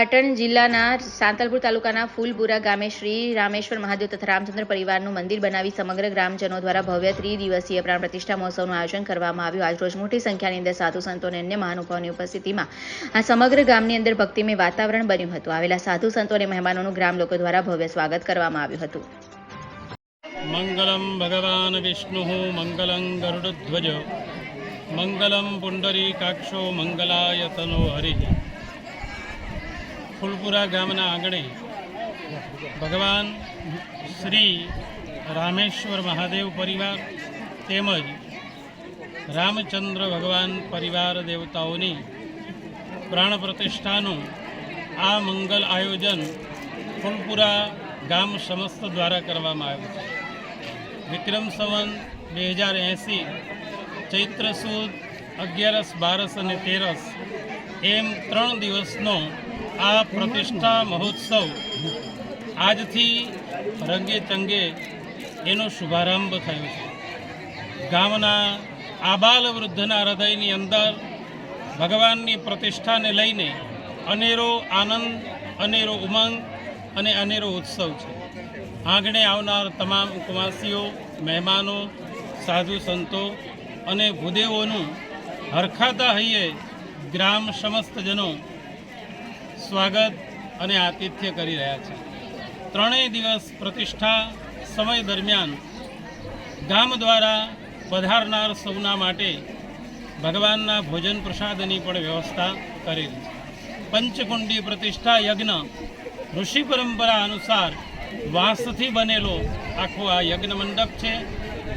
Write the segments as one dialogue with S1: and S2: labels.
S1: પાટણ જિલ્લાના સાંતલપુર તાલુકાના ફૂલપુરા ગામે શ્રી રામેશ્વર મહાદેવ તથા રામચંદ્ર પરિવારનું મંદિર બનાવી સમગ્ર ગ્રામજનો દ્વારા ભવ્ય ત્રિદિવસીય પ્રાણ પ્રતિષ્ઠા મહોત્સવનું આયોજન કરવામાં આવ્યું. આજરોજ મોટી સંખ્યાની અંદર સાધુ સંતો અને અન્ય મહાનુભાવોની ઉપસ્થિતિમાં આ સમગ્ર ગામની અંદર ભક્તિમય વાતાવરણ બન્યું હતું. આવેલા સાધુ સંતો અને મહેમાનોનું ગ્રામ લોકો દ્વારા ભવ્ય સ્વાગત કરવામાં આવ્યું હતું.
S2: મંગલમ ભગવાન વિષ્ણુ મંગલં ગરુડધ્વજ, મંગલમ પુંડરી કાક્ષો, મંગલાયતનો હરિ. ફૂલપુરા ગામના આંગણે ભગવાન શ્રી રામેશ્વર મહાદેવ પરિવાર તેમજ રામચંદ્ર ભગવાન પરિવાર દેવતાઓની પ્રાણ પ્રતિષ્ઠાનું આ મંગલ આયોજન ફૂલપુરા ગામ સમસ્ત દ્વારા કરવામાં આવ્યું છે. વિક્રમ સંવંત, બે હજાર એંસી, ચૈત્ર સુદ, અગિયારસ, બારસ અને તેરસ એમ ત્રણ દિવસનો આ પ્રતિષ્ઠા મહોત્સવ આજથી રંગે ચંગે એનો શુભારંભ થયો છે. ગામના આબાલ વૃદ્ધના હૃદયની અંદર ભગવાનની પ્રતિષ્ઠાને લઈને અનેરો આનંદ, અનેરો ઉમંગ અને અનેરો ઉત્સવ છે. આંગણે આવનાર તમામ ઉપવાસીઓ, મહેમાનો, સાધુ સંતો અને ભૂદેવોનું હરખાતા હૈયે ગ્રામ સમસ્ત જનો સ્વાગત અને આતિથ્ય કરી રહ્યા છે. ત્રણેય દિવસ પ્રતિષ્ઠા સમય દરમિયાન ગામ દ્વારા પધારનાર સૌના માટે ભગવાનના ભોજન પ્રસાદની પણ વ્યવસ્થા કરેલી પંચકુંડી પ્રતિષ્ઠા યજ્ઞ ઋષિ પરંપરા અનુસાર વાંસથી બનેલો આખો આ યજ્ઞ મંડપ છે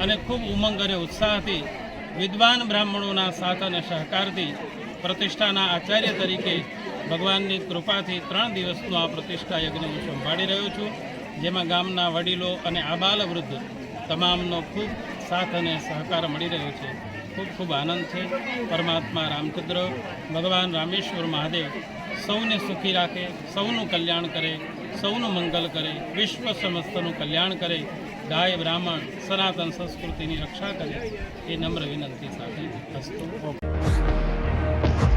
S2: અને ખૂબ ઉમંગ અને ઉત્સાહથી વિદ્વાન બ્રાહ્મણોના સાથ અને સહકારથી પ્રતિષ્ઠાના આચાર્ય તરીકે ભગવાનની કૃપાથી ત્રણ દિવસનો આ પ્રતિષ્ઠા યજ્ઞ હું સંભાળી રહ્યો છું, જેમાં ગામના વડીલો અને આબાલ વૃદ્ધ તમામનો ખૂબ સાથ અને સહકાર મળી રહ્યો છે. ખૂબ ખૂબ આનંદ છે. પરમાત્મા રામચંદ્ર, ભગવાન રામેશ્વર મહાદેવ સૌને સુખી રાખે, સૌનું કલ્યાણ કરે, સૌનું મંગલ કરે, વિશ્વ સમસ્તનું કલ્યાણ કરે, ગાય બ્રાહ્મણ, સનાતન સંસ્કૃતિની રક્ષા કરે. એ નમ્ર વિનંતી સાથે હસ્તો